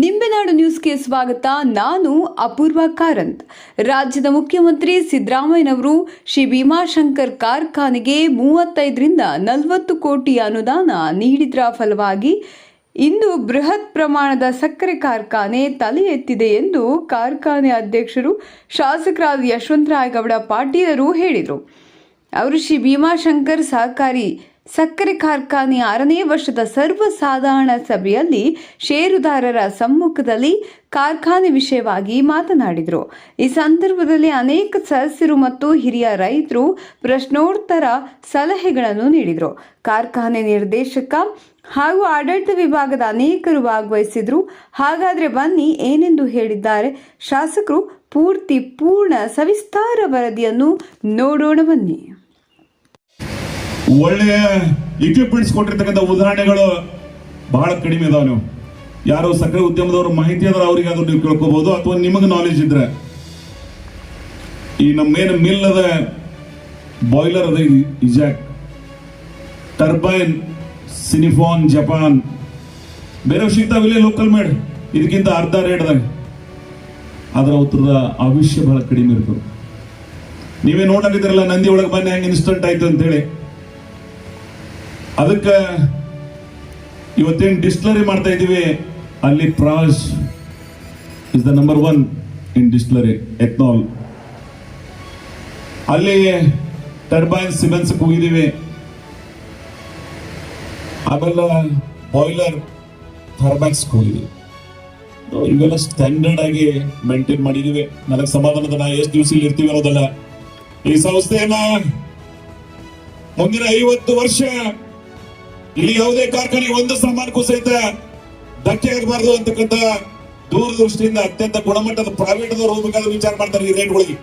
ನಿಂಬೆನಾಡು ನ್ಯೂಸ್ಗೆ ಸ್ವಾಗತ. ನಾನು ಅಪೂರ್ವ ಕಾರಂತ್. ರಾಜ್ಯದ ಮುಖ್ಯಮಂತ್ರಿ ಸಿದ್ದರಾಮಯ್ಯನವರು ಶ್ರೀ ಭೀಮಾಶಂಕರ್ ಕಾರ್ಖಾನೆಗೆ ಮೂವತ್ತೈದರಿಂದ ನಲವತ್ತು ಕೋಟಿ ಅನುದಾನ ನೀಡಿದ್ರ ಫಲವಾಗಿ ಇಂದು ಬೃಹತ್ ಪ್ರಮಾಣದ ಸಕ್ಕರೆ ಕಾರ್ಖಾನೆ ತಲೆ ಎತ್ತಿದೆ ಎಂದು ಕಾರ್ಖಾನೆ ಅಧ್ಯಕ್ಷರು ಶಾಸಕರಾದ ಯಶವಂತರಾಯಗೌಡ ಪಾಟೀಲರು ಹೇಳಿದರು. ಅವರು ಶ್ರೀ ಭೀಮಾಶಂಕರ್ ಸಹಕಾರಿ ಸಕ್ಕರೆ ಕಾರ್ಖಾನೆ ಆರನೇ ವರ್ಷದ ಸರ್ವಸಾಧಾರಣ ಸಭೆಯಲ್ಲಿ ಷೇರುದಾರರ ಸಮ್ಮುಖದಲ್ಲಿ ಕಾರ್ಖಾನೆ ವಿಷಯವಾಗಿ ಮಾತನಾಡಿದರು. ಈ ಸಂದರ್ಭದಲ್ಲಿ ಅನೇಕ ಸದಸ್ಯರು ಮತ್ತು ಹಿರಿಯ ರೈತರು ಪ್ರಶ್ನೋತ್ತರ ಸಲಹೆಗಳನ್ನು ನೀಡಿದರು. ಕಾರ್ಖಾನೆ ನಿರ್ದೇಶಕ ಹಾಗೂ ಆಡಳಿತ ವಿಭಾಗದ ಅನೇಕರು ಭಾಗವಹಿಸಿದ್ರು ಹಾಗಾದ್ರೆ ಬನ್ನಿ ಏನೆಂದು ಹೇಳಿದ್ದಾರೆ? ಶಾಸಕರು ಪೂರ್ತಿ ಪೂರ್ಣ ಸವಿಸ್ತಾರ ವರದಿಯನ್ನು ನೋಡೋಣ ಬನ್ನಿ. ಒಳ್ಳೆಯ ಇಕ್ವಿಪ್ಮೆಂಟ್ಸ್ ಕೊಟ್ಟಿರ್ತಕ್ಕಂಥ ಉದಾಹರಣೆಗಳು ಬಹಳ ಕಡಿಮೆ ಇದಾವೆ ನೀವು. ಯಾರು ಸಕ್ಕರೆ ಉದ್ಯಮದವರು ಮಾಹಿತಿ ಆದ್ರೆ ಅವ್ರಿಗೆ ಅದು ನೀವು ಕೇಳ್ಕೋಬಹುದು ಅಥವಾ ನಿಮಗೆ ನಾಲೆಜ್ ಇದ್ರೆ. ಈ ನಮ್ಮ ಏನು ಮಿಲ್ ಅದ ಬಾಯ್ಲರ್ ಅದ ಇಜಾಕ್ ಟರ್ಬೈನ್ ಸಿನಿಫಾನ್ ಜಪಾನ್ ಬೇರೆ ಸಿಗ್ತಾವಿಲ್ಲ ಲೋಕಲ್ ಮೇಡ್ ಇದಕ್ಕಿಂತ ಅರ್ಧ ರೇಟ್ದಾಗ ಅದರ ಉತ್ತರದ ಆವಿಷ್ಯ ಬಹಳ ಕಡಿಮೆ ಇರ್ತದೆ. ನೀವೇ ನೋಡಲಿದ್ದೀರಲ್ಲ ನಂದಿ ಒಳಗೆ ಬನ್ನಿ, ಹೆಂಗೆ ಇನ್ಸ್ಟಂಟ್ ಆಯ್ತು ಅಂತೇಳಿ. ಅದಕ್ಕೆ ಇವತ್ತೇನು ಡಿಸ್ಪ್ಲರಿ ಮಾಡ್ತಾ ಇದ್ದೀವಿ? ಅಲ್ಲಿ Praj is the number one in distillery ethanol ಅಲ್ಲಿ ಟರ್ಬೈನ್ ಸಿಮೆನ್ಸ್ ಹೋಗಿದ್ದೀವಿ. ಆಮೇಲೆ ಬಾಯ್ಲರ್ ಥರ್ಮ್ಯಾಕ್ಸ್ ಹೋಗಿದ್ದೀವಿ. ಇವೆಲ್ಲ ಸ್ಟ್ಯಾಂಡರ್ಡ್ ಆಗಿ ಮೇಂಟೈನ್ ಮಾಡಿದೀವಿ ನನಗೆ ಸಮಾಧಾನದ ನಾ ಎಷ್ಟು ದಿವಸ ಇಲ್ಲಿ ಇರ್ತೀವಿ ಅನ್ನೋದಲ್ಲ. ಈ ಸಂಸ್ಥೆಯನ್ನ ಮುಂದಿನ ಐವತ್ತು ವರ್ಷ ಇಲ್ಲಿ ಯಾವುದೇ ಕಾರ್ಖಾನೆ ಒಂದು ಸಾಮಾನಕ್ಕೂ ಸಹಿತ ಧಕ್ಕೆ ಆಗಬಾರದು ಅಂತಕ್ಕಂಥ ದೂರದೃಷ್ಟಿಯಿಂದ ಅತ್ಯಂತ ಗುಣಮಟ್ಟದ ಪ್ರೈವೇಟ್ ದವರು ಹೋಗ್ಬೇಕಾದ್ರೆ ವಿಚಾರ ಮಾಡ್ತಾರೆ ಈ ರೇಟ್ಗಳಿಗೆ.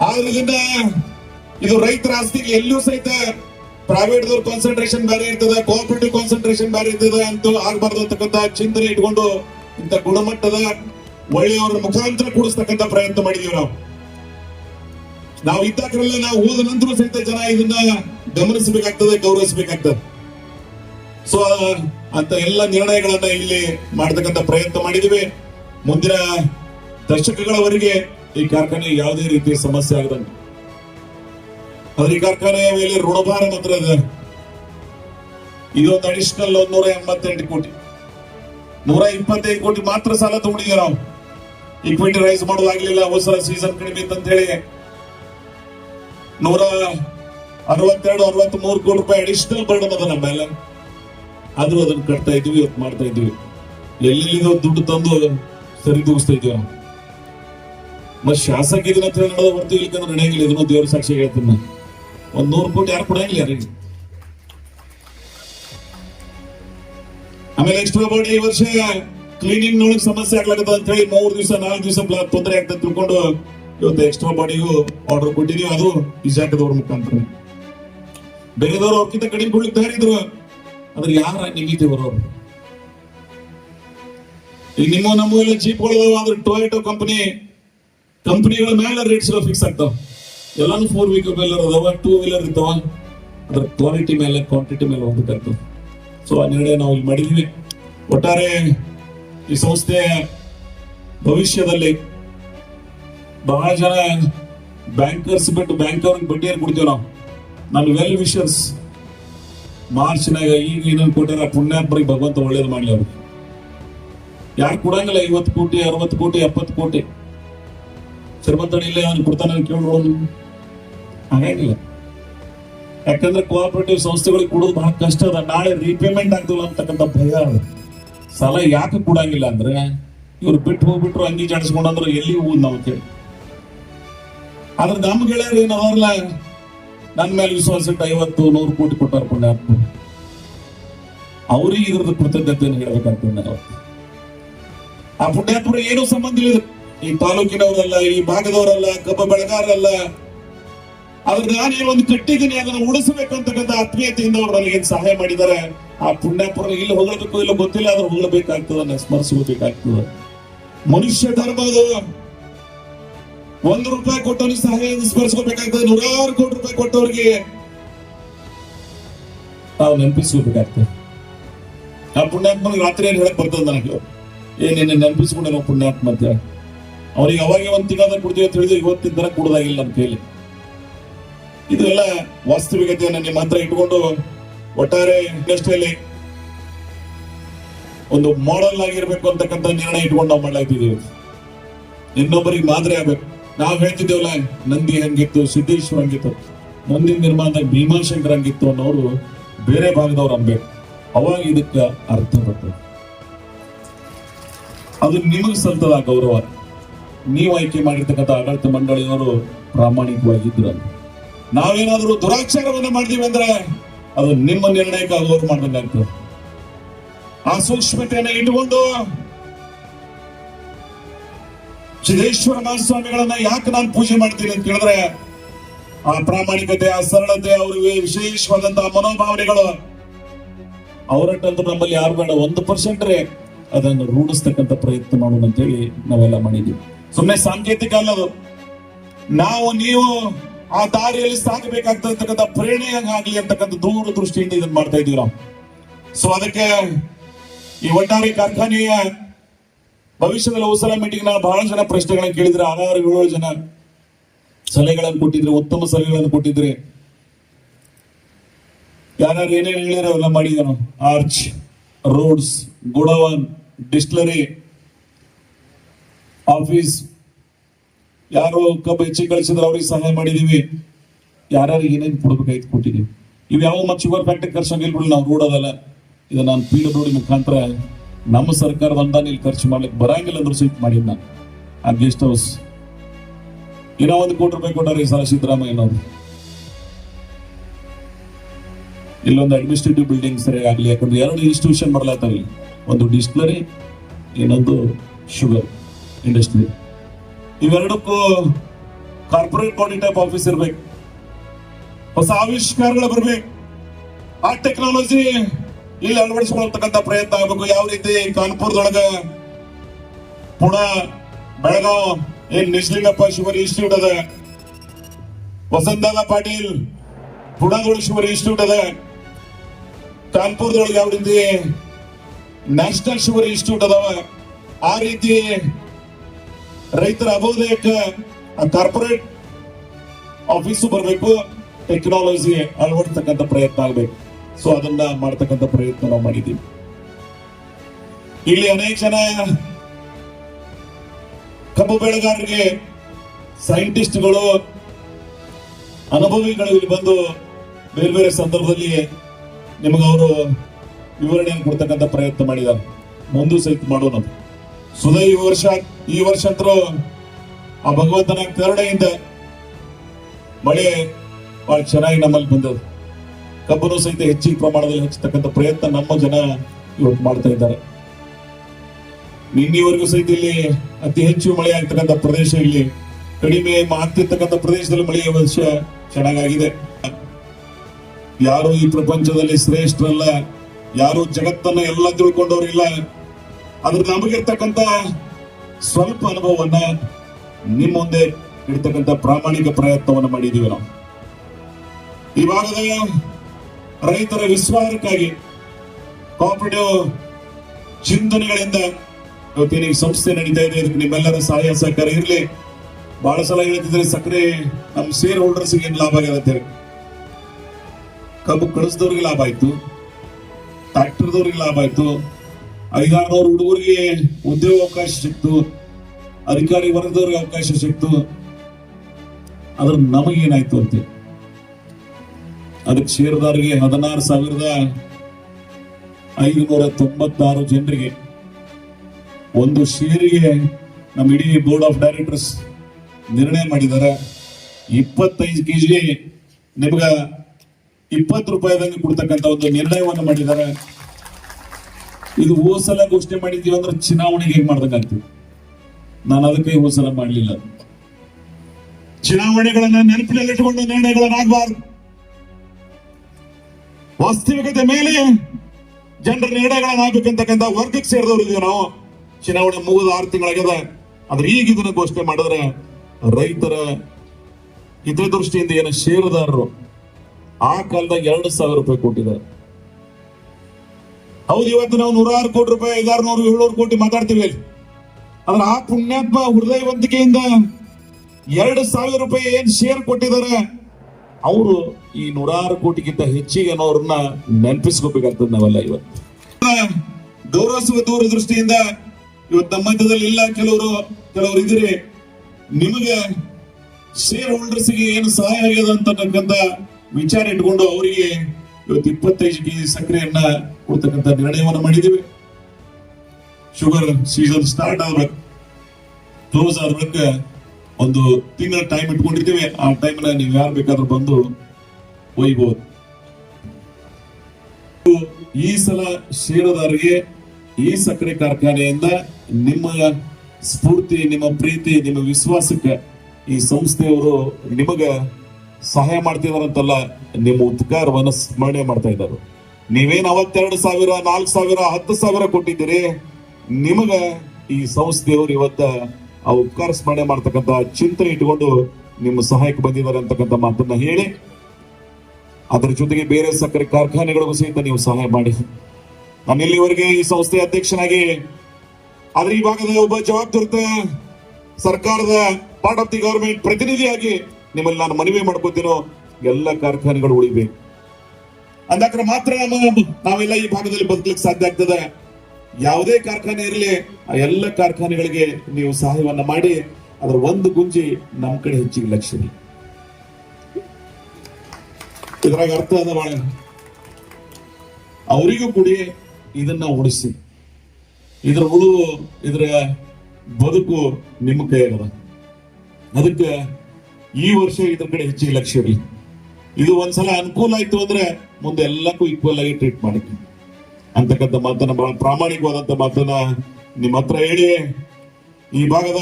ಆದ್ರಿಂದ ಇದು ರೈತರ ಆಸ್ತಿಗೆ ಎಲ್ಲೂ ಸಹಿತ ಪ್ರೈವೇಟ್ ದವ್ರ ಕಾನ್ಸಂಟ್ರೇಷನ್ ಬೇರೆ ಇರ್ತದೆ ಕೋಆಪರೇಟಿವ್ ಕಾನ್ಸಂಟ್ರೇಷನ್ ಬೇರೆ ಇರ್ತದೆ ಅಂತ ಆಗ್ಬಾರ್ದು ಅಂತಕ್ಕಂಥ ಚಿಂತನೆ ಇಟ್ಕೊಂಡು ಇಂಥ ಗುಣಮಟ್ಟದ ಒಳ್ಳೆಯವರ ಮುಖಾಂತರ ಕೂಡಿಸ್ತಕ್ಕಂಥ ಪ್ರಯತ್ನ ಮಾಡಿದೀವಿ ನಾವು. ನಾವು ಇದ್ದಾಗಲೆಲ್ಲ ನಾವು ಹೋದ ನಂತರ ಸಹಿತ ಜನ ಇದನ್ನ ಗಮನಿಸಬೇಕಾಗ್ತದೆ, ಗೌರವಿಸಬೇಕಾಗ್ತದೆ. ಸೊ ಅಂತ ಎಲ್ಲ ನಿರ್ಣಯಗಳನ್ನ ಇಲ್ಲಿ ಮಾಡತಕ್ಕಂತ ಪ್ರಯತ್ನ ಮಾಡಿದ್ವಿ. ಮುಂದಿನ ದಶಕಗಳವರೆಗೆ ಈ ಕಾರ್ಖಾನೆ ಯಾವುದೇ ರೀತಿಯ ಸಮಸ್ಯೆ ಆಗದಂತೆ ಆದ್ರೆ ಈ ಕಾರ್ಖಾನೆಯ ಮೇಲೆ ಋಣಭಾರ ಮಾತ್ರ ಇದೆ. ಇದೊಂದು ಅಡಿಷನಲ್ ಒಂದ್ ನೂರ ಎಂಬತ್ತೆಂಟು ಕೋಟಿ. ನೂರ ಇಪ್ಪತ್ತೈದು ಕೋಟಿ ಮಾತ್ರ ಸಾಲ ತಗೊಂಡಿದ್ದೀವಿ ನಾವು. ಈಕ್ವಿಟಿ ರೈಸ್ ಮಾಡೋದಾಗ್ಲಿಲ್ಲ ಹೊಸ ಸೀಸನ್ ಕಡಿಮೆ ಅಂತ ಹೇಳಿ ನೂರ ಅರವತ್ತೆರಡು ಅರವತ್ತ್ ಮೂರು ಕೋಟಿ ರೂಪಾಯಿ ಅಡಿಷನಲ್ ಬರ್ಡನ್ ಅದ ನಮ್ಮ ಮೇಲೆ. ಆದ್ರೂ ಅದನ್ನ ಕಟ್ತಾ ಇದ್ವಿ ಇವತ್ತು ಮಾಡ್ತಾ ಇದ್ವಿ ಎಲ್ಲಿಂದ ದುಡ್ಡು ತಂದು ಸರಿ ತೂಗಿಸ್ತಾ ಇದ್ವಿ ಮತ್ ಶಾಸಕ ಇದನ್ನ ಹತ್ರ ನಡೆದ ಬರ್ತೀವಿ ಇಲ್ಲಿಕಂದ್ರೆ ನಡೆಯಂಗಿಲ್ಲ ಇದನ್ನು ದೇವ್ರ ಸಾಕ್ಷಿ ಹೇಳ್ತೀನಿ ಒಂದ್ ನೂರು ಕೋಟಿ ಯಾರು ಕೊಡಂಗಿಲ್ಲ ಯಾರಿಗೆ. ಆಮೇಲೆ ಎಕ್ಸ್ಟ್ರಾ ಬಾಡಿ ಈ ವರ್ಷ? ಕ್ಲೀನಿಂಗ್ ನೋಡಕ್ ಸಮಸ್ಯೆ ಆಗ್ಲಾಗದ ಅಂತ ಹೇಳಿ ಮೂರ್ ದಿವಸ, ನಾಲ್ಕು ದಿವಸ ತೊಂದರೆ ಆಗ್ತದೆ ತಿಳ್ಕೊಂಡು ಇವತ್ತು ಎಕ್ಸ್ಟ್ರಾ ಬಾಡಿಗೂ ಆರ್ಡರ್ ಕೊಟ್ಟಿದೀವಿ ಅದು ಇಜಾಕದವ್ರ ಮುಖಾಂತರ. ಬೇರೆದವ್ರು ಅವ್ರಕ್ಕಿಂತ ಕಡಿಮೆ ಕೊಡ್ಲಿಕ್ಕೆ ತಯಾರಿದ್ರು ಅದ್ರ ಯಾರ ನಿಗಿತೀವ್ರು ಅವ್ರು? ಈಗ ನಿಮ್ಮ ನಮ್ಮ ಎಲ್ಲ ಜೀಪ್ಗಳು ಆದ್ರೆ ಟೊಯೋಟೋ ಕಂಪನಿ ಕಂಪನಿಗಳ ಮೇಲೆ ರೇಟ್ಸ್ ಫಿಕ್ಸ್ ಆಗ್ತಾವ. ಎಲ್ಲಾನು ಫೋರ್ ವೀಲರ್ ಮೇಲೆ ಅದಾವ ಟೂ ವೀಲರ್ ಇರ್ತಾವ. ಅದ್ರ ಕ್ವಾಲಿಟಿ ಮೇಲೆ ಕ್ವಾಂಟಿಟಿ ಮೇಲೆ ಹೋಗ್ಬೇಕಾಗ್ತದೆ. ಸೊ ಆ ನಿರ್ಣಯ ನಾವು ಇಲ್ಲಿ ಮಾಡಿದೀವಿ. ಒಟ್ಟಾರೆ ಈ ಸಂಸ್ಥೆ ಭವಿಷ್ಯದಲ್ಲಿ ಬಹಳ ಜನ ಬ್ಯಾಂಕರ್ಸ್ ಬಿಟ್ಟು ಬ್ಯಾಂಕ್ ಅವ್ರಿಗೆ ಬಡ್ಡಿಯನ್ನು ಕೊಡ್ತೀವಿ ನಾವು? ನಾನು ವೆಲ್ ವಿಷರ್ಸ್ ಮಾರ್ಚ್ನಾಗ ಈಗ ಏನೇನು ಕೊಟ್ಟಾರ ಪುಣ್ಯಾತ್ಮರಿಗೆ ಭಗವಂತ ಒಳ್ಳೇದು ಮಾಡಲಿ ಅವ್ರಿಗೆ. ಯಾರು ಕೊಡಂಗಿಲ್ಲ ಐವತ್ತು ಕೋಟಿ, ಅರವತ್ತು ಕೋಟಿ, ಎಪ್ಪತ್ತು ಕೋಟಿ. ಶ್ರೀಮಂತನ ಇಲ್ಲೇ ಅವ್ನು ಕೊಡ್ತಾನೆ ಕೇಳೋದು ಹಾಗಾಗಿಲ್ಲ ಯಾಕಂದ್ರೆ ಕೋಆಪರೇಟಿವ್ ಸಂಸ್ಥೆಗಳಿಗೆ ಕೊಡೋದು ಬಹಳ ಕಷ್ಟ ಅದ. ನಾಳೆ ರೀಪೇಮೆಂಟ್ ಆಗ್ತಿಲ್ಲ ಅಂತಕ್ಕಂಥ ಭಯ ಸಾಲ ಯಾಕೆ ಕೊಡಂಗಿಲ್ಲ ಅಂದ್ರೆ, ಇವ್ರು ಬಿಟ್ಟು ಹೋಗ್ಬಿಟ್ರು, ಅಂಗಿ ಜಾಡಿಸ್ಕೊಂಡಂದ್ರೆ ಎಲ್ಲಿ ಹೋಗುದು ನಾವು ಕೇಳಿ ಆದ್ರೆ ನಮ್ಮ ಗೆಳೆಯರು ಅವ್ರಲ್ಲ ನನ್ನ ಮೇಲೆ ವಿಶ್ವಾಸ ಇಟ್ಟು ಐವತ್ತು, ನೂರು ಕೋಟಿ ಕೊಟ್ಟಾರ ಪುಣ್ಯಾತ್ಮ ಅವ್ರಿಗೆ ಇದ್ರದ್ದು ಕೃತಜ್ಞತೆಯನ್ನು ಹೇಳ್ಬೇಕಾಗ್ತದೆ ಆ ಪುಣ್ಯಾತ್ಮರ ಏನೂ ಸಂಬಂಧ ಇಲ್ಲ. ಈ ತಾಲೂಕಿನವರಲ್ಲ, ಈ ಭಾಗದವರಲ್ಲ, ಕಬ್ಬ ಬೆಳಗಾರಲ್ಲ ಆದ್ರೆ ನಾನೇ ಒಂದು ಕಟ್ಟಿದ್ದೀನಿ ಅದನ್ನು ಉಳಿಸಬೇಕಂತಕ್ಕಂಥ ಆತ್ಮೀಯತೆಯಿಂದ ಅವ್ರು ನನಗೆ ಸಹಾಯ ಮಾಡಿದ್ದಾರೆ, ಆ ಪುಣ್ಯಾತ್ಮರ ಇಲ್ಲಿ ಹೊಗಳಬೇಕು ಇಲ್ಲ, ಗೊತ್ತಿಲ್ಲ, ಆದ್ರೆ ಹೋಗಬೇಕಾಗ್ತದೆ ಸ್ಮರಿಸಬೇಕಾಗ್ತದೆ ಮನುಷ್ಯ ಧರ್ಮ ಅದು. ಒಂದು ರೂಪಾಯಿ ಕೊಟ್ಟವನಿಗೆ ಸಹಾಯ ಸ್ಮರಿಸ್ಕೋಬೇಕಾಗ್ತದೆ ನೂರಾರು ಕೋಟಿ ರೂಪಾಯಿ ಕೊಟ್ಟವರಿಗೆ ನಾವು ನೆನಪಿಸ್ಕೋಬೇಕಾಗ್ತದೆ ಆ ಪುಣ್ಯಾತ್ಮನಿಗೆ ರಾತ್ರಿ ಏನು ಹೇಳಕ್ ಬರ್ತದೆ ನನಗೆ ಏ, ನಿನ್ನೆ ನೆನಪಿಸ್ಕೊಂಡೇನೋ ಪುಣ್ಯಾತ್ಮ ಅಂತ. ಹೇಳಿ ಅವ್ರಿಗೆ ಅವಾಗ ಒಂದು ತಿಂಗಳ ಕೊಡ್ತೀವಿ ಅಂತ ಹೇಳಿದ್ರೆ ಇವತ್ತಿನ ದಿನ ಕುಡ್ದಾಗಿಲ್ಲ ನಮ್ಮ ಕೈಲಿ ಇದೆಲ್ಲ ವಾಸ್ತವಿಕತೆಯನ್ನು ನಿಮ್ಮ ಹತ್ರ ಇಟ್ಕೊಂಡು ಒಟ್ಟಾರೆ ಇಂಡಸ್ಟ್ರಿಯಲ್ಲಿ ಒಂದು ಮಾಡೆಲ್ ಆಗಿರ್ಬೇಕು ಅಂತಕ್ಕಂಥ ನಿರ್ಣಯ ಇಟ್ಕೊಂಡು ನಾವು ಮಾಡ್ಲಾಗ್ತಿದ್ದೀವಿ. ಇನ್ನೊಬ್ಬರಿಗೆ ಮಾದರಿ ಆಗ್ಬೇಕು. ನಾವ್ ಹೇಳ್ತಿದ್ದೇವಲ್ಲ, ನಂದಿ ಹೆಂಗಿತ್ತು, ಸಿದ್ದೇಶ್ವರ ಹಂಗಿತ್ತು, ನಂದಿ ನಿರ್ಮಾಣದಾಗ ಭೀಮಾಶಂಕರ್ ಹಂಗಿತ್ತು ಅನ್ನೋರು ಬೇರೆ ಭಾಗದವ್ರು ಅನ್ಬೇಕು. ಅವಾಗ ಇದಕ್ಕೆ ಅರ್ಥ ಬರ್ತದೆ. ಅದು ನಿಮಗೆ ಸಲ್ತದ ಗೌರವ. ನೀವು ಆಯ್ಕೆ ಮಾಡಿರ್ತಕ್ಕಂಥ ಆಡಳಿತ ಮಂಡಳಿಯವರು ಪ್ರಾಮಾಣಿಕವಾಗಿದ್ರು ನಾವೇನಾದ್ರೂ ದುರಾಚಾರವನ್ನ ಮಾಡ್ತೀವಿ ಅಂದ್ರೆ ಅದು ನಿಮ್ಮ ನಿರ್ಣಯಕ್ಕೆ ಅವರು ಮಾಡ್ದಂಗಾಗ್ತದೆ. ಆ ಸೂಕ್ಷ್ಮತೆಯನ್ನು ಇಟ್ಟುಕೊಂಡು ಸಿದ್ದೇಶ್ವರ ಮಹಾಸ್ವಾಮಿಗಳನ್ನ ಯಾಕೆ ನಾನು ಪೂಜೆ ಮಾಡ್ತೀನಿ ಅಂತ ಹೇಳಿದ್ರೆ ಆ ಪ್ರಾಮಾಣಿಕತೆ, ಆ ಸರಳತೆ, ಅವ್ರಿಗೆ ವಿಶೇಷವಾದಂತಹ ಮನೋಭಾವನೆಗಳು. ಅವರಟ್ಟಂತೂ ನಮ್ಮಲ್ಲಿ ಯಾರು ಬೇಡ, ಒಂದು ಪರ್ಸೆಂಟ್ ರೀ ಅದನ್ನು ರೂಢಿಸ್ತಕ್ಕಂಥ ಪ್ರಯತ್ನ ಮಾಡೋಣ ಅಂತ ಹೇಳಿ ನಾವೆಲ್ಲ ಮಾಡಿದ್ವಿ ಸುಮ್ಮನೆ ಸಾಂಕೇತಿಕ ಅಲ್ಲದು. ನಾವು, ನೀವು ಆ ದಾರಿಯಲ್ಲಿ ಸಾಗಬೇಕಾಗ್ತಕ್ಕಂಥ ಪ್ರೇರಣೆ ಆಗಲಿ ಅಂತಕ್ಕಂಥ ದೂರ ದೃಷ್ಟಿಯಿಂದ ಇದನ್ನ ಮಾಡ್ತಾ ಇದೀವಿ ನಾವು. ಸೊ ಅದಕ್ಕೆ ಈ ಒಟ್ಟಾರೆ ಕಾರ್ಖಾನೆಯ ಭವಿಷ್ಯದಲ್ಲಿ ಹೊಸ ಮೀಟಿಂಗ್ ನಾನು ಬಹಳ ಜನ ಪ್ರಶ್ನೆಗಳನ್ನ ಕೇಳಿದ್ರೆ ಆರಾರು ಏಳು ಜನ ಸಲಹೆಗಳನ್ನು ಕೊಟ್ಟಿದ್ರೆ, ಉತ್ತಮ ಸಲಹೆಗಳನ್ನು ಕೊಟ್ಟಿದ್ರೆ. ಯಾರ್ಯಾರು ಏನೇನು ಹೇಳಿರೋ ಅವೆಲ್ಲ ಮಾಡಿದನು, arch, roads, godown distillery office, ಯಾರು ಕಬ್ಬು ಹೆಚ್ಚಿಗೆ ಕಳಿಸಿದ್ರೆ ಅವ್ರಿಗೆ ಸಹಾಯ ಮಾಡಿದೀವಿ. ಯಾರ್ಯಾರಿಗೆ ಏನೇನು ಕೊಡ್ಬೇಕಾಯ್ತು ಕೊಟ್ಟಿದೀವಿ ಇವು ಯಾವ ಮತ್ತೆ ಶುಗರ್ ಫ್ಯಾಕ್ಟ್ರಿ ಕರ್ಸಂಗಿಲ್ಬಿಡಿ ನಾವು ರೋಡ್ ಅದಲ್ಲ. ಇದು ನಾನು ಪಿ ಡಬ್ಲ್ಯೂ ಮುಖಾಂತರ ನಮ್ಮ ಸರ್ಕಾರದ ಅನುದಾನ ಇಲ್ಲಿ ಖರ್ಚು ಮಾಡ್ಲಿಕ್ಕೆ ಬರಂಗಿಲ್ಲ ಅಂದ್ರೆ ಸಹಿತ ಮಾಡಿದ್ ನಾನು. ಆ ಗೆಸ್ಟ್ ಹೌಸ್ ಏನೋ ಒಂದು ಕೋಟಿ ರೂಪಾಯಿ ಕೊಟ್ಟಾರೆ ಈ ಸಲ ಸಿದ್ದರಾಮಯ್ಯನವರು. ಇಲ್ಲೊಂದು ಅಡ್ಮಿನಿಸ್ಟ್ರೇಟಿವ್ ಬಿಲ್ಡಿಂಗ್ ಸರಿಯಾಗಿ ಆಗಲಿ, ಯಾಕಂದ್ರೆ ಎರಡು ಇನ್ಸ್ಟಿಟ್ಯೂಷನ್ ಬರ್ಲಾತಾವ ಇಲ್ಲಿ. ಒಂದು ಡಿಸ್ಟಿಲರಿ ಇನ್ನೊಂದು ಶುಗರ್ ಇಂಡಸ್ಟ್ರಿ ಇವೆರಡಕ್ಕೂ ಕಾರ್ಪೊರೇಟ್ ಬಾಡಿ ಟೈಪ್ ಆಫೀಸ್ ಇರ್ಬೇಕು. ಹೊಸ ಆವಿಷ್ಕಾರಗಳು ಬರ್ಬೇಕು. ಆ ಟೆಕ್ನಾಲಜಿ ಇಲ್ಲಿ ಅಳವಡಿಸಿಕೊಳ್ಳತಕ್ಕಂತ ಪ್ರಯತ್ನ ಆಗಬೇಕು. ಯಾವ ರೀತಿ ಕಾನ್ಪುರದೊಳಗ ಪುಣೆ, ಬೆಳಗಾವ್, ಏನ್ ನಿಶ್ಲಿಂಗಪ್ಪ ಶಿವರಿ ಇನ್ಸ್ಟಿಟ್ಯೂಟ್ ಅದ ವಸಂತದಾದ ಪಾಟೀಲ್ ಪುಣಾದೊಳಗೆ ಶಿವರಿ ಇನ್ಸ್ಟಿಟ್ಯೂಟ್ ಅದ ಕಾನ್ಪುರದೊಳಗೆ ಯಾವ ರೀತಿ ನ್ಯಾಷನಲ್ ಶುಗರ್ ಇನ್ಸ್ಟಿಟ್ಯೂಟ್ ಅದಾವ ಆ ರೀತಿ ರೈತರ ಅಭೋದಯಕ್ಕೆ ಕಾರ್ಪೊರೇಟ್ ಆಫೀಸು ಬರಬೇಕು. ಟೆಕ್ನಾಲಜಿ ಅಳವಡಿಸ್ತಕ್ಕಂಥ ಪ್ರಯತ್ನ ಆಗ್ಬೇಕು. ಸೊ ಅದನ್ನ ಮಾಡತಕ್ಕಂತ ಪ್ರಯತ್ನ ನಾವು ಮಾಡಿದ್ದೀವಿ. ಇಲ್ಲಿ ಅನೇಕ ಜನ ಕಬ್ಬು ಬೆಳೆಗಾರರಿಗೆ ಸೈಂಟಿಸ್ಟ್ಗಳು ಅನುಭವಿಗಳು ಇಲ್ಲಿ ಬಂದು ಬೇರೆ ಬೇರೆ ಸಂದರ್ಭದಲ್ಲಿ ನಿಮಗೆ ಅವರು ವಿವರಣೆಯನ್ನು ಕೊಡ್ತಕ್ಕಂಥ ಪ್ರಯತ್ನ ಮಾಡಿದ್ದಾರೆ. ಮುಂದೂ ಸಹಿತ ಮಾಡೋಣ ಸುಧಾ, ಈ ವರ್ಷ ಈ ವರ್ಷ ಅಂತರೂ ಆ ಭಗವಂತನ ಕರುಣೆಯಿಂದ ಮಳೆ ಬಹಳ ಚೆನ್ನಾಗಿ ನಮ್ಮಲ್ಲಿ ಬಂದದ್ದು. ಕಬ್ಬನ್ನು ಸಹಿತ ಹೆಚ್ಚಿನ ಪ್ರಮಾಣದಲ್ಲಿ ಹೆಚ್ಚತಕ್ಕಂಥ ಪ್ರಯತ್ನ ನಮ್ಮ ಜನ ಇವತ್ತು ಮಾಡ್ತಾ ಇದ್ದಾರೆ. ನಿನ್ನೆವರೆಗೂ ಸಹಿತ ಇಲ್ಲಿ ಅತಿ ಹೆಚ್ಚು ಮಳೆ ಆಗ್ತಕ್ಕಂಥ ಪ್ರದೇಶ ಇಲ್ಲಿ ಕಡಿಮೆ ಆಗ್ತಿರ್ತಕ್ಕಂಥ ಪ್ರದೇಶದಲ್ಲಿ ಮಳೆಯ ವರ್ಷ ಚೆನ್ನಾಗಾಗಿದೆ. ಯಾರು ಈ ಪ್ರಪಂಚದಲ್ಲಿ ಶ್ರೇಷ್ಠರಲ್ಲ, ಯಾರು ಜಗತ್ತನ್ನ ಎಲ್ಲ ತಿಳ್ಕೊಂಡವ್ರಿಲ್ಲ ಅದ್ರ ನಮಗಿರ್ತಕ್ಕಂಥ ಸ್ವಲ್ಪ ಅನುಭವವನ್ನ ನಿಮ್ಮ ಮುಂದೆ ಇಡ್ತಕ್ಕಂಥ ಪ್ರಾಮಾಣಿಕ ಪ್ರಯತ್ನವನ್ನು ಮಾಡಿದೀವಿ ನಾವು. ಈ ಭಾಗದ ರೈತರ ವಿಸ್ವಾರಕ್ಕಾಗಿ ಕಾಂಪಿಟೇಟಿವ್ ಚಿಂತನೆಗಳಿಂದ ಇವತ್ತೇನು ಸಂಸ್ಥೆ ನಡೀತಾ ಇದೆ, ಇದಕ್ಕೆ ನಿಮ್ಮೆಲ್ಲರ ಸಹಾಯ ಸಹಕಾರ ಇರಲಿ. ಬಹಳ ಸಲ ಹೇಳ್ತಿದ್ರೆ ಸಕ್ಕರೆ ನಮ್ಮ ಶೇರ್ ಹೋಲ್ಡರ್ಸ್ ಏನು ಲಾಭ ಆಗಿದೆ ಹೇಳಿ. ಕಬ್ಬು ಕಳಿಸಿದವ್ರಿಗೆ ಲಾಭ ಆಯ್ತು ಟ್ರಾಕ್ಟರ್ದವ್ರಿಗೆ ಲಾಭ ಆಯ್ತು, ಐದಾರ್ನೂರು ಹುಡುಗರಿಗೆ ಉದ್ಯೋಗ ಅವಕಾಶ ಸಿಕ್ತು, ಅಧಿಕಾರಿ ವರ್ಗದವ್ರಿಗೆ ಅವಕಾಶ ಸಿಕ್ತು. ಅದ್ರ ನಮಗೇನಾಯ್ತು ಅಂತ ಅದಕ್ಕೆ ಷೇರುದಾರರಿಗೆ ಹದಿನಾರು ಸಾವಿರದ ಐದುನೂರ ತೊಂಬತ್ತಾರು ಜನರಿಗೆ ಒಂದು ಷೇರಿಗೆ ನಮ್ಮ ಇಡೀ ಬೋರ್ಡ್ ಆಫ್ ಡೈರೆಕ್ಟರ್ಸ್ ನಿರ್ಣಯ ಮಾಡಿದ್ದಾರೆ. ಇಪ್ಪತ್ತೈದು ಕೆ ಜಿ ನಿಮಗೆ ಇಪ್ಪತ್ತು ರೂಪಾಯಿದಂಗೆ ಕೊಡ್ತಕ್ಕಂಥ ಒಂದು ನಿರ್ಣಯವನ್ನು ಮಾಡಿದ್ದಾರೆ. ಇದು ಹೋಸಲ ಘೋಷಣೆ ಮಾಡಿದ್ದೀವಿ ಅಂದ್ರೆ ಚುನಾವಣೆಗೆ ಹೇಗೆ ಮಾಡ್ದಂಗಾಗ್ತದೆ ನಾನು ಅದಕ್ಕೆ ಹೋಸಲ ಮಾಡಲಿಲ್ಲ. ಚುನಾವಣೆಗಳನ್ನ ನೆನಪಿನಲ್ಲಿಟ್ಟುಕೊಂಡು ನಿರ್ಣಯಗಳನ್ನಾಗಬಾರ್ದು. ವಾಸ್ತವಿಕತೆ ಮೇಲೆ ಜನರ ನಿರ್ಣಯಗಳನ್ನಾಗಬೇಕಂತಕ್ಕಂಥ ವರ್ಗಕ್ಕೆ ಸೇರಿದವರು ಇದೀವಿ ನಾವು. ಚುನಾವಣೆ ಮುಗಿದ ಆರು ತಿಂಗಳಾಗ್ಯದ ಆದ್ರೆ ಈಗ ಇದನ್ನ ಘೋಷಣೆ ಮಾಡಿದ್ರೆ ರೈತರ ಹಿತದೃಷ್ಟಿಯಿಂದ ಏನು ಷೇರುದಾರರು ಆ ಕಾಲದಾಗ ಎರಡು ಸಾವಿರ ರೂಪಾಯಿ ಕೊಟ್ಟಿದ್ದಾರೆ. ಹೌದು, ಇವತ್ತು ನಾವು ನೂರಾರು ಕೋಟಿ ರೂಪಾಯಿ ಐದಾರು ನೂರು ಏಳ್ನೂರು ಕೋಟಿ ಮಾತಾಡ್ತೀವಿ ಅಲ್ಲಿ ಆದ್ರೆ ಆ ಪುಣ್ಯಾತ್ಮ ಹೃದಯವಂತಿಕೆಯಿಂದ ಎರಡು ಸಾವಿರ ರೂಪಾಯಿ ಏನ್ ಶೇರ್ ಕೊಟ್ಟಿದ್ದಾರೆ? ಅವರು ಈ ನೂರಾರು ಕೋಟಿಗಿಂತ ಹೆಚ್ಚಿಗೆ ಅನ್ನೋರನ್ನ ನೆನಪಿಸ್ಕೋಬೇಕಾಗ್ತದೆ ನಾವೆಲ್ಲ ಇವತ್ತು. ಗೌರವಿಸುವ ದೂರದೃಷ್ಟಿಯಿಂದ ಇವತ್ತು ನಮ್ಮ ಮಧ್ಯದಲ್ಲಿ ಇಲ್ಲ, ಕೆಲವರು ಕೆಲವರು ಇದ್ರೆ ನಿಮಗೆ ಶೇರ್ ಹೋಲ್ಡರ್ಸ್ಗೆ ಏನು ಸಹಾಯ ಆಗ್ಯದ ಅಂತಕ್ಕಂಥ ವಿಚಾರ ಇಟ್ಕೊಂಡು ಅವರಿಗೆ ಇವತ್ತು ಇಪ್ಪತ್ತೈದು ಕೆಜಿ ಸಕ್ಕರೆಯನ್ನ ಕೊಡ್ತಕ್ಕಂಥ ನಿರ್ಣಯವನ್ನು ಮಾಡಿದ್ದೀವಿ. ಶುಗರ್ ಸೀಸನ್ ಸ್ಟಾರ್ಟ್ ಆಗ್ಬೇಕು ಕ್ಲೋಸ್ ಆಗ್ಬೇಕು ಒಂದು ತಿಂಗಳ ಟೈಮ್ ಇಟ್ಕೊಂಡಿರ್ತೀವಿ ಆ ಟೈಮ್ನ ನೀವು ಯಾರು ಬೇಕಾದ್ರೂ ಬಂದು ಒಯ್ಬೋದು. ಈ ಸಲ ಷೇರುದಾರರಿಗೆ ಈ ಸಕ್ಕರೆ ಕಾರ್ಖಾನೆಯಿಂದ ನಿಮ್ಮ ಸ್ಫೂರ್ತಿ, ನಿಮ್ಮ ಪ್ರೀತಿ, ನಿಮ್ಮ ವಿಶ್ವಾಸಕ್ಕೆ ಈ ಸಂಸ್ಥೆಯವರು ನಿಮಗ ಸಹಾಯ ಮಾಡ್ತಿದಾರಂತಲ್ಲ, ನಿಮ್ಮ ಉದ್ಗಾರವನ್ನು ಸ್ಮರಣೆ ಮಾಡ್ತಾ ಇದ್ದಾರೆ. ನೀವೇನ್ ಅವತ್ತೆರಡು ಸಾವಿರ, ನಾಲ್ಕು ಸಾವಿರ, ಹತ್ತು ಸಾವಿರ ಕೊಟ್ಟಿದ್ದೀರಿ, ನಿಮಗ ಈ ಸಂಸ್ಥೆಯವರು ಇವತ್ತ ಆ ಉಪಕಾರ ಸ್ಮರಣೆ ಮಾಡ್ತಕ್ಕಂಥ ಚಿಂತನೆ ಇಟ್ಕೊಂಡು ನಿಮ್ಮ ಸಹಾಯಕ್ಕೆ ಬಂದಿದ್ದಾರೆ ಅಂತಕ್ಕಂಥ ಮಾತನ್ನ ಹೇಳಿ. ಅದರ ಜೊತೆಗೆ ಬೇರೆ ಸಕ್ಕರೆ ಕಾರ್ಖಾನೆಗಳಿಗೂ ಸಹಿತ ನೀವು ಸಹಾಯ ಮಾಡಿ. ನಾನು ಇಲ್ಲಿವರೆಗೆ ಈ ಸಂಸ್ಥೆಯ ಅಧ್ಯಕ್ಷನಾಗಿ, ಆದ್ರೆ ಈ ಭಾಗದ ಒಬ್ಬ ಜವಾಬ್ದಾರಿತ ಸರ್ಕಾರದ ಪಾರ್ಟ್ ಆಫ್ ದಿ ಗವರ್ಮೆಂಟ್ ಪ್ರತಿನಿಧಿಯಾಗಿ ನಿಮ್ಮಲ್ಲಿ ನಾನು ಮನವಿ ಮಾಡ್ಕೋತೀನೋ, ಎಲ್ಲ ಕಾರ್ಖಾನೆಗಳು ಉಳಿಬೇಕು. ಅಂದಾಕ್ರೆ ಮಾತ್ರ ನಾವೆಲ್ಲ ಈ ಭಾಗದಲ್ಲಿ ಬದುಕಲಿಕ್ಕೆ ಸಾಧ್ಯ ಆಗ್ತದೆ. ಯಾವುದೇ ಕಾರ್ಖಾನೆ ಇರಲಿ, ಆ ಎಲ್ಲ ಕಾರ್ಖಾನೆಗಳಿಗೆ ನೀವು ಸಹಾಯವನ್ನ ಮಾಡಿ, ಅದರ ಒಂದು ಗುಂಜಿ ನಮ್ಮ ಕಡೆ ಹೆಚ್ಚಿಗೆ ಲಕ್ಷ್ಯ ಇದ್ರಾಗ ಅರ್ಥ ಅದ ಬಾಳ. ಅವರಿಗೂ ಕೂಡಿ ಇದನ್ನ ಉಳಿಸಿ. ಇದ್ರ ಉಳು ಇದ್ರ ಬದುಕು ನಿಮ್ಮ ಕೈಯಾಗದ ಅದಕ್ಕೆ ಈ ವರ್ಷ ಇದ್ರ ಕಡೆ ಹೆಚ್ಚಿಗೆ ಲಕ್ಷ್ಯ ಇರಲಿ. ಇದು ಒಂದ್ಸಲ ಅನುಕೂಲ ಆಯ್ತು ಅಂದ್ರೆ ಮುಂದೆ ಎಲ್ಲಕ್ಕೂ ಈಕ್ವಲ್ ಆಗಿ ಟ್ರೀಟ್ ಮಾಡಿ ಅಂತಕ್ಕಂಥ ಮಾತನ್ನ ಬಹಳ ಪ್ರಾಮಾಣಿಕವಾದಂತ ಮಾತನ್ನ ನಿಮ್ಮ ಹತ್ರ ಹೇಳಿ. ಈ ಭಾಗದ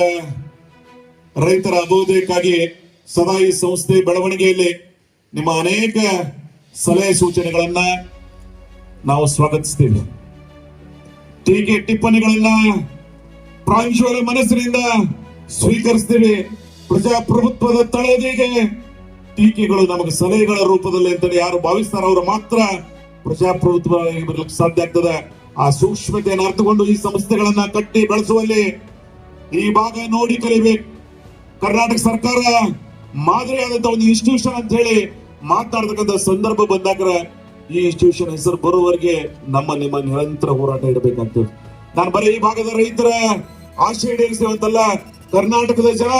ರೈತರ ಅಭಿವೃದ್ಧಿಗಾಗಿ ಸದಾ ಈ ಸಂಸ್ಥೆ ಬೆಳವಣಿಗೆಯಲ್ಲಿ ನಿಮ್ಮ ಅನೇಕ ಸಲಹೆ ಸೂಚನೆಗಳನ್ನ ನಾವು ಸ್ವಾಗತಿಸ್ತೀವಿ. ಟೀಕೆ ಟಿಪ್ಪಣಿಗಳನ್ನ ಪ್ರಾಂಶುವರ ಮನಸ್ಸಿನಿಂದ ಸ್ವೀಕರಿಸ್ತೀವಿ. ಪ್ರಜಾಪ್ರಭುತ್ವದ ತಳದಿಗೆ ಟೀಕೆಗಳು ನಮಗೆ ಸಲಹೆಗಳ ರೂಪದಲ್ಲಿ ಅಂತ ಯಾರು ಭಾವಿಸ್ತಾರೋ ಅವರು ಮಾತ್ರ ಪ್ರಜಾಪ್ರಭುತ್ವ ಬರ್ಲಿಕ್ಕೆ ಸಾಧ್ಯ ಆಗ್ತದೆ. ಆ ಸೂಕ್ಷ್ಮತೆಯನ್ನು ಅರ್ಥಕೊಂಡು ಈ ಸಂಸ್ಥೆಗಳನ್ನ ಕಟ್ಟಿ ಬೆಳೆಸುವಲ್ಲಿ ಈ ಭಾಗ ನೋಡಿ ಕಲಿಬೇಕು. ಕರ್ನಾಟಕ ಸರ್ಕಾರ ಮಾದರಿಯಾದಂತ ಒಂದು ಇನ್ಸ್ಟಿಟ್ಯೂಷನ್ ಅಂತ ಹೇಳಿ ಮಾತಾಡ್ತಕ್ಕಂಥ ಸಂದರ್ಭ ಬಂದಾಗ ಈ ಇನ್ಸ್ಟಿಟ್ಯೂಷನ್ ಹೆಸರು ಬರುವವರೆಗೆ ನಮ್ಮ ನಿಮ್ಮ ನಿರಂತರ ಹೋರಾಟ ಇಡಬೇಕಾಗ್ತದೆ. ನಾನು ಬರೀ ಈ ಭಾಗದ ರೈತರ ಆಶೆ ಈಡೇರಿಸುವಂತಲ್ಲ ಕರ್ನಾಟಕದ ಜನ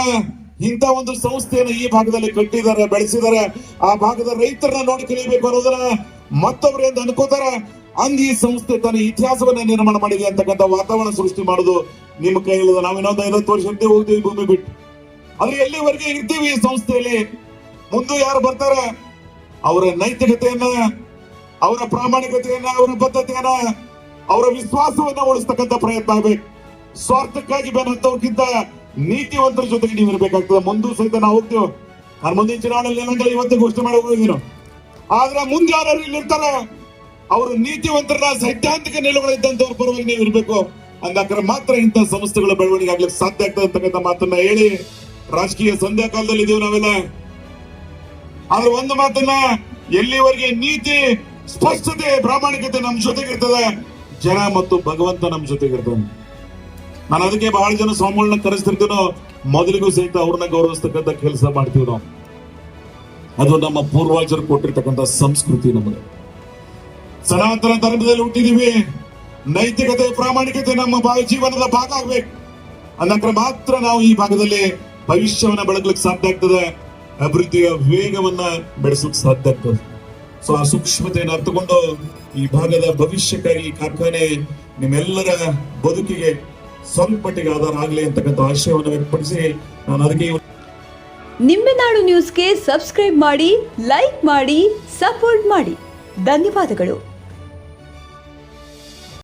ಇಂಥ ಒಂದು ಸಂಸ್ಥೆಯನ್ನು ಈ ಭಾಗದಲ್ಲಿ ಕಟ್ಟಿದ್ದಾರೆ, ಬೆಳೆಸಿದ್ದಾರೆ. ಆ ಭಾಗದ ರೈತರನ್ನ ನೋಡಿ ಕಲಿಬೇಕು ಅನ್ನೋದನ್ನ ಮತ್ತೊಬ್ಬರಿಂದ ಅನ್ಕೋತಾರೆ ಅಂದ್ ಈ ಸಂಸ್ಥೆ ತನ್ನ ಇತಿಹಾಸವನ್ನ ನಿರ್ಮಾಣ ಮಾಡಿದೆ ಅಂತಕ್ಕಂಥ ವಾತಾವರಣ ಸೃಷ್ಟಿ ಮಾಡೋದು ನಿಮ್ಮ ಕೈಯಲ್ಲದ. ನಾವು ಇನ್ನೊಂದು ಐವತ್ತು ವರ್ಷ ಹೋಗ್ತೀವಿ ಭೂಮಿ ಬಿಟ್ಟು. ಆದ್ರೆ ಎಲ್ಲಿವರೆಗೆ ಇರ್ತೀವಿ ಈ ಸಂಸ್ಥೆಯಲ್ಲಿ? ಮುಂದೆ ಯಾರು ಬರ್ತಾರ? ಅವರ ನೈತಿಕತೆಯನ್ನ, ಅವರ ಪ್ರಾಮಾಣಿಕತೆಯನ್ನ, ಅವರ ಬದ್ಧತೆಯನ್ನ, ಅವರ ವಿಶ್ವಾಸವನ್ನ ಉಳಿಸ್ತಕ್ಕಂಥ ಪ್ರಯತ್ನ ಆಗ್ಬೇಕು. ಸ್ವಾರ್ಥಕ್ಕಾಗಿ ಬೆನ್ನತ್ತವ್ರಿಗಿಂತ ನೀತಿವಂತರ ಜೊತೆಗೆ ನೀವು ಇರ್ಬೇಕಾಗ್ತದೆ ಮುಂದೂ ಸಹಿತ ನಾವು ಹೋಗ್ತೇವೆ. ಮುಂದಿನ ಚುನಾವಣೆಯಲ್ಲಿ ಏನಂದ್ರೆ ಇವತ್ತೇ ಘೋಷಣೆ ಮಾಡಿ ಹೋಗಿದ್ದೀವಿ ಆದ್ರೆ ಮುಂದೆ ಯಾರು ಇಲ್ಲಿ ಇರ್ತಾರೆ ಅವರು ನೀತಿವಂತರ ಸೈದ್ಧಾಂತಿಕ ನಿಲುವುಗಳಿದ್ದಂತವ್ರ ಪರವಾಗಿ ನೀವು ಇರ್ಬೇಕು. ಹಂಗಾದ್ರೆ ಮಾತ್ರ ಇಂಥ ಸಂಸ್ಥೆಗಳ ಬೆಳವಣಿಗೆ ಆಗ್ಲಿಕ್ಕೆ ಸಾಧ್ಯ ಆಗ್ತದೆ ಅಂತಕ್ಕಂಥ ಮಾತನ್ನ ಹೇಳಿ ರಾಜಕೀಯ ಸಂಧ್ಯಾ ಕಾಲದಲ್ಲಿ ಇದೀವಿ ನಾವೆಲ್ಲ. ಆದ್ರೆ ಒಂದು ಮಾತನ್ನ ಎಲ್ಲಿವರೆಗೆ ನೀತಿ, ಸ್ಪಷ್ಟತೆ, ಪ್ರಾಮಾಣಿಕತೆ ನಮ್ ಜೊತೆಗಿರ್ತದೆ ಜನ ಮತ್ತು ಭಗವಂತ ನಮ್ ಜೊತೆಗಿರ್ತಾನೆ ನಾನು ಅದಕ್ಕೆ ಬಹಳ ಜನ ಸ್ವಾಮಿಗಳನ್ನ ಕರೆಸ್ತಿರ್ತೀನೋ, ಮೊದಲಿಗೂ ಸಹಿತ ಅವ್ರನ್ನ ಗೌರವಿಸ್ತಕ್ಕಂಥ ಕೆಲಸ ಮಾಡ್ತೀವಿ ನಾವು. ಅದು ನಮ್ಮ ಪೂರ್ವಜರು ಕೊಟ್ಟಿರ್ತಕ್ಕಂಥ ಸಂಸ್ಕೃತಿ ನಮಗೆ ಸನಾತನ ಧರ್ಮದಲ್ಲಿ ಹುಟ್ಟಿದೀವಿ ನೈತಿಕತೆ, ಪ್ರಾಮಾಣಿಕತೆ ನಮ್ಮ ಜೀವನದ ಭಾಗ ಆಗ್ಬೇಕು. ಅನ್ನಕ್ರೆ ಮಾತ್ರ ನಾವು ಈ ಭಾಗದಲ್ಲಿ ಭವಿಷ್ಯವನ್ನ ಬೆಳಗ್ಲಿಕ್ಕೆ ಸಾಧ್ಯ ಆಗ್ತದೆ. ಅಭಿವೃದ್ಧಿಯ ವೇಗವನ್ನ ಬೆಳೆಸೋಕ್ ಸಾಧ್ಯ ಆಗ್ತದೆ. ಸೊ ಆ ಸೂಕ್ಷ್ಮತೆಯನ್ನು ಅರ್ಥಕೊಂಡು ಈ ಭಾಗದ ಭವಿಷ್ಯಕ್ಕಾಗಿ ಕಾರ್ಖಾನೆ ನಿಮ್ಮೆಲ್ಲರ ಬದುಕಿಗೆ ಸ್ವಲ್ಪ ಮಟ್ಟಿಗೆ ಆಧಾರ ಆಗಲಿ ಅಂತಕ್ಕಂಥ ಆಶಯವನ್ನು ವ್ಯಕ್ತಪಡಿಸಿ ನಾನು ಅದಕ್ಕೆ ನಿಂಬೆನಾಡು ನ್ಯೂಸ್ಗೆ ಸಬ್ಸ್ಕ್ರೈಬ್ ಮಾಡಿ ಲೈಕ್ ಮಾಡಿ ಸಪೋರ್ಟ್ ಮಾಡಿ. ಧನ್ಯವಾದಗಳು.